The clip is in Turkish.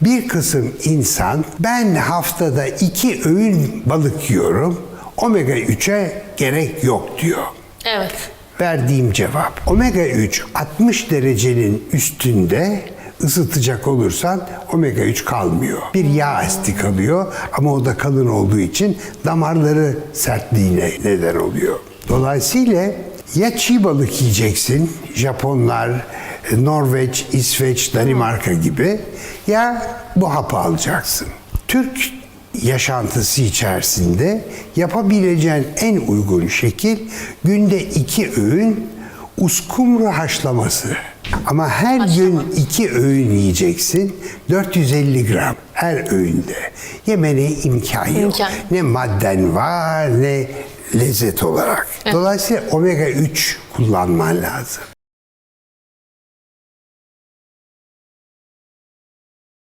Bir kısım insan ben haftada iki öğün balık yiyorum. Omega 3'e gerek yok diyor. Evet. Verdiğim cevap. Omega 3 60 derecenin üstünde ısıtacak olursan omega 3 kalmıyor. Bir yağ asidi kalıyor ama o da kalın olduğu için damarları sertliğine neden oluyor. Dolayısıyla ya çiğ balık yiyeceksin, Japonlar, Norveç, İsveç, Danimarka gibi ya bu hapı alacaksın. Türk yaşantısı içerisinde yapabileceğin en uygun şekil günde iki öğün uskumru haşlaması. Ama her gün iki öğün yiyeceksin. 450 gram her öğünde. Yemene imkan yok. İmkan. Ne madden var ne lezzet olarak. Dolayısıyla omega 3 kullanman lazım.